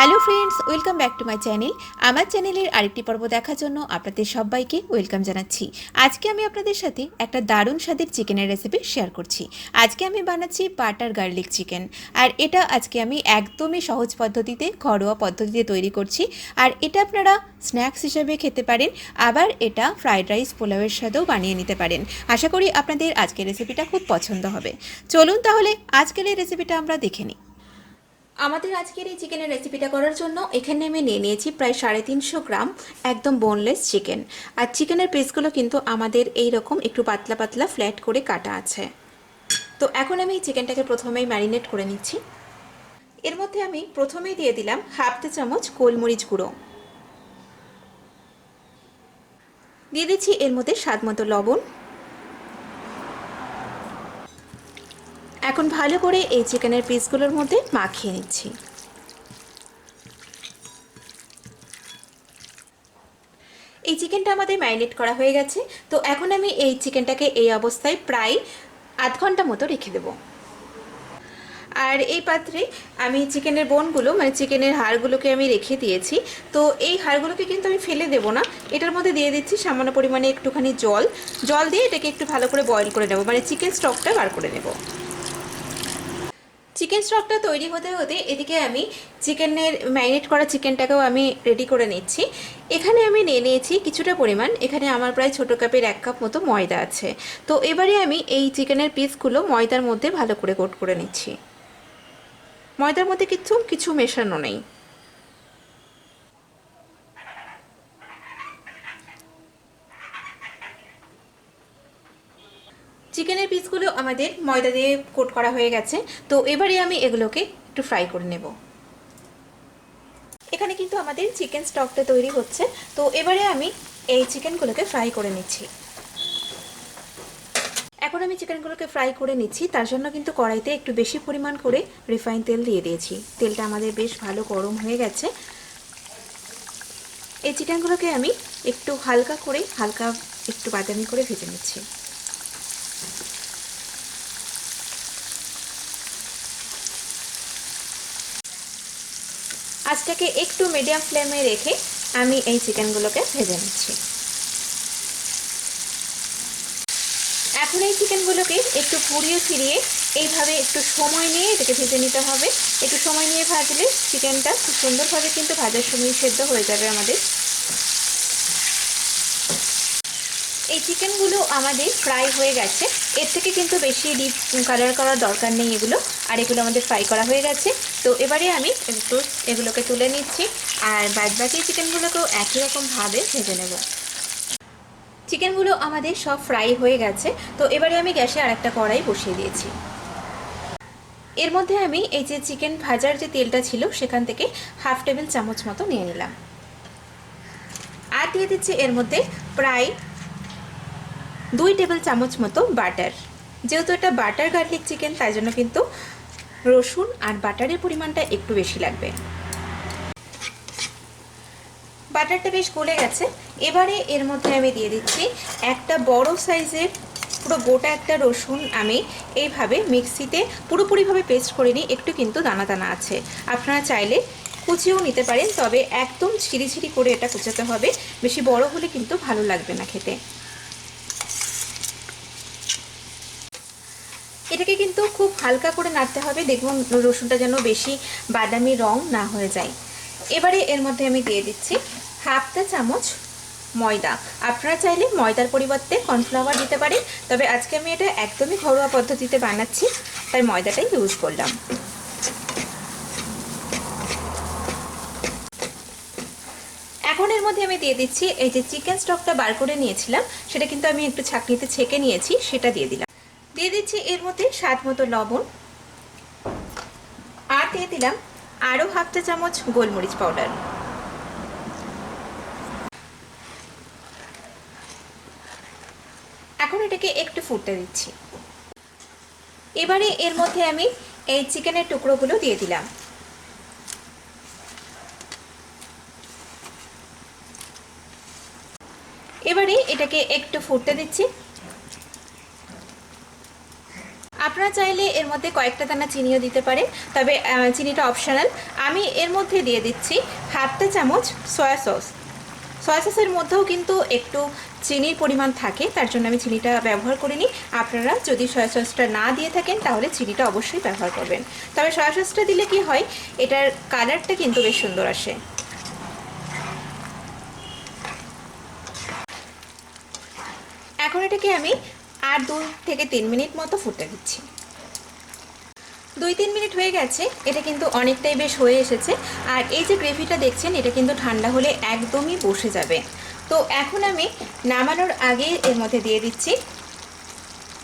Hello friends welcome back to my channel আমার চ্যানেলের আরেকটি পর্ব দেখার জন্য আপনাদের সবাইকে ওয়েলকাম জানাচ্ছি। আজকে আমি আপনাদের সাথে একটা দারুণ স্বাদের চিকেনের রেসিপি শেয়ার করছি। আজকে আমি বানাচ্ছি বাটার গার্লিক চিকেন আর এটা আজকে আমি একদমই সহজ পদ্ধতিতে, ঘরোয়া পদ্ধতিতে তৈরি করছি। আর এটা আপনারা স্ন্যাক্স হিসেবে খেতে পারেন। আবার এটা ফ্রাইড রাইস পোলাওয়ের সাথেও বানিয়ে নিতে পারেন। আশা করি আপনাদের আজকের রেসিপিটা খুব পছন্দ হবে। চলুন তাহলে আজকের এই রেসিপিটা আমরা দেখে নিই। আমাদের আজকের এই চিকেনের রেসিপিটা করার জন্য এখানে আমি নিয়ে নিয়েছি প্রায় সাড়ে তিনশো গ্রাম একদম বোনলেস চিকেন আর চিকেনের পিসগুলো কিন্তু আমাদের এই রকম একটু পাতলা পাতলা ফ্ল্যাট করে কাটা আছে। তো এখন আমি এই চিকেনটাকে প্রথমেই ম্যারিনেট করে নিচ্ছি। এর মধ্যে আমি প্রথমেই দিয়ে দিলাম হাফ চামচ গোলমরিচ গুঁড়ো। দিয়ে দিচ্ছি এর মধ্যে স্বাদ মতো লবণ। এখন ভালো করে এই চিকেনের পিসগুলোর মধ্যে মাখিয়ে নিচ্ছি। এই চিকেনটা আমাদের ম্যারিনেট করা হয়ে গেছে, তো এখন আমি এই চিকেনটাকে এই অবস্থায় প্রায় আধ ঘণ্টা মতো রেখে দেবো। আর এই পাত্রে আমি চিকেনের বোনগুলো মানে চিকেনের হাড়গুলোকে আমি রেখে দিয়েছি, তো এই হাড়গুলোকে কিন্তু আমি ফেলে দেব না। এটার মধ্যে দিয়ে দিচ্ছি সামান্য পরিমাণে একটুখানি জল। জল দিয়ে এটাকে একটু ভালো করে বয়েল করে নেব মানে চিকেন স্টকটা বার করে নেব। চিকেন স্টকটা তৈরি হতে হতে এদিকে আমি চিকেনের ম্যারিনেট করা চিকেনটাকেও আমি রেডি করে নিচ্ছি। এখানে আমি নিয়ে নিয়েছি কিছুটা পরিমাণ, এখানে আমার প্রায় ছোটো কাপের এক কাপ মতো ময়দা আছে। তো এবারে আমি এই চিকেনের পিসগুলো ময়দার মধ্যে ভালো করে কোট করে নিচ্ছি। ময়দার মধ্যে কিছু কিছু মেশানো নেই। চিকেনের পিসগুলো আমাদের ময়দা দিয়ে কোট করা হয়ে গেছে। তো এবারে আমি এগুলোকে একটু ফ্রাই করে নেব। এখানে কিন্তু আমাদের চিকেন স্টকটা তৈরি হচ্ছে। তো এবারে আমি এই চিকেনগুলোকে ফ্রাই করে নিচ্ছি। এখন আমি চিকেনগুলোকে ফ্রাই করে নিচ্ছি। তার জন্য কিন্তু কড়াইতে একটু বেশি পরিমাণ করে রিফাইন তেল দিয়ে দিয়েছি। তেলটা আমাদের বেশ ভালো গরম হয়ে গেছে। এই চিকেনগুলোকে আমি একটু হালকা করে, হালকা একটু বাদামি করে ভেজে নিচ্ছি। আজটাকে একটু মিডিয়াম ফ্লেমে রেখে আমি এই চিকেনগুলোকে ভেজে নিচ্ছি। এখন এই চিকেনগুলোকে একটু পুড়িয়ে ফিরিয়ে এইভাবে একটু সময় নিয়ে এটাকে ভেজে নিতে হবে। একটু সময় নিয়ে ভাজলে চিকেনটা খুব সুন্দরভাবে কিন্তু ভাজার সময় সেদ্ধ হয়ে যাবে আমাদের। এই চিকেনগুলো আমাদের ফ্রাই হয়ে গেছে। এর থেকে কিন্তু বেশি ডিপ কালার করার দরকার নেই এগুলো। আর এগুলো আমাদের ফ্রাই করা হয়ে গেছে। তো এবারে আমি একটু এগুলোকে তুলে নিচ্ছি। আর বাদবাকি চিকেনগুলোকেও একই রকমভাবে ভেজে নেব। চিকেনগুলো আমাদের সব ফ্রাই হয়ে গেছে। তো এবারে আমি গ্যাসে আর একটা কড়াই বসিয়ে দিয়েছি। এর মধ্যে আমি এই যে চিকেন ভাজার যে তেলটা ছিল, সেখান থেকে হাফ টেবিল চামচ মতো নিয়ে নিলাম। আর দিয়ে দিচ্ছি এর মধ্যে প্রায় দুই টেবিল চামচ মতো বাটার। যেহেতু এটা বাটার গার্লিক চিকেন, তাই জন্য কিন্তু রসুন আর বাটারের পরিমাণটা একটু বেশি লাগবে। বাটারটা বেশ গলে গেছে। এবারে এর মধ্যে আমি দিয়ে দিচ্ছি একটা বড় সাইজের পুরো গোটা একটা রসুন। আমি এইভাবে মিক্সিতে পুরোপুরিভাবে পেস্ট করে নিই, একটু কিন্তু দানা দানা আছে। আপনারা চাইলে কুচিয়েও নিতে পারেন, তবে একদম ছিঁড়ি ছিঁড়ি করে এটা কুচাতে হবে। বেশি বড় হলে কিন্তু ভালো লাগবে না খেতে। এটাকে কিন্তু খুব হালকা করে নাড়তে হবে। দেখুন, রসুনটা যেন বেশি বাদামি রং না হয়ে যায়। এবারে এর মধ্যে আমি দিয়ে দিচ্ছি হাফ চা চামচ ময়দা। আপনারা চাইলে ময়দার পরিবর্তে কর্নফ্লাওয়ার দিতে পারেন, তবে আজকে আমি এটা একদমই ঘরোয়া পদ্ধতিতে বানাচ্ছি, তাই ময়দাটাই ইউজ করলাম। এখন এর মধ্যে আমি দিয়ে দিচ্ছি এই যে চিকেন স্টকটা বার করে নিয়েছিলাম, সেটা কিন্তু আমি একটু ছাকনিতে ছেঁকে নিয়েছি, সেটা দিয়ে দিলাম। দিয়ে দিচ্ছি এর মধ্যে স্বাদ মতো লবণ। আর দিয়ে দিলাম আরও হাফ চা চামচ গোলমরিচ পাউডার। এখন এটাকে একটু ফুটতে দিচ্ছি। এবারে এর মধ্যে আমি এই চিকেনের টুকরোগুলো দিয়ে দিলাম। এবারে এটাকে একটু ফুটতে দিচ্ছি। আপনারা চাইলে এর মধ্যে কয়েকটা দানা চিনিও দিতে পারেন, তবে চিনিটা অপশনাল আমি এর মধ্যে দিয়ে দিচ্ছি হাফটা চামচ সয়া সস সয়া সসের মধ্যেও কিন্তু একটু চিনির পরিমাণ থাকে, তার জন্য আমি চিনিটা ব্যবহার করিনি। আপনারা যদি সয়া সসটা না দিয়ে থাকেন, তাহলে চিনিটা অবশ্যই ব্যবহার করবেন। তবে সয়া সসটা দিলে কি হয়, এটার কালারটা কিন্তু বেশ সুন্দর আসে। এখন এটাকে আমি আর দু থেকে তিন মিনিট মতো ফুটতে দিচ্ছি। দুই তিন মিনিট হয়ে গেছে, এটা কিন্তু অনেকটাই বেশ হয়ে এসেছে। আর এই যে গ্রেভিটা দেখছেন, এটা কিন্তু ঠান্ডা হলে একদমই বসে যাবে। তো এখন আমি নামানোর আগে এর মধ্যে দিয়ে দিচ্ছি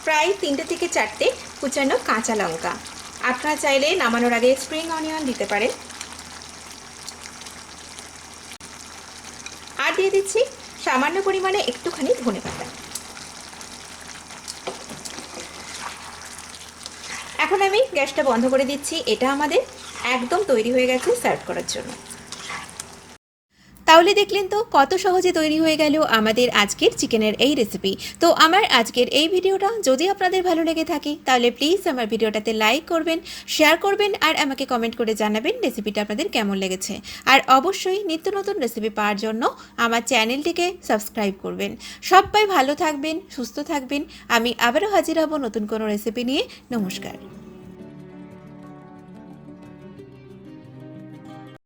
প্রায় তিনটে থেকে চারটে কুচানো কাঁচা লঙ্কা। আপনারা চাইলে নামানোর আগে স্প্রিং অনিয়ন দিতে পারেন। আর দিয়ে দিচ্ছি সামান্য পরিমাণে একটুখানি ধনে পাতা। এখন আমি গ্যাসটা বন্ধ করে দিচ্ছি। এটা আমাদের একদম তৈরি হয়ে গেছে, সার্ভ করার জন্য। তাহলে দেখলেন তো কত সহজে তৈরি হয়ে গেল আমাদের আজকের চিকেনের এই রেসিপি তো আমার আজকের এই ভিডিওটা যদি আপনাদের ভালো লেগে থাকে, তাহলে প্লিজ আমার ভিডিওটাতে লাইক করবেন শেয়ার করবেন আর আমাকে কমেন্ট করে জানাবেন রেসিপিটা আপনাদের কেমন লেগেছে। আর অবশ্যই নিত্য নতুন রেসিপি পাওয়ার জন্য আমার চ্যানেলটিকে সাবস্ক্রাইব করবেন। সবাই ভালো থাকবেন, সুস্থ থাকবেন। আমি আবারও হাজির হব নতুন কোনো রেসিপি নিয়ে। নমস্কার।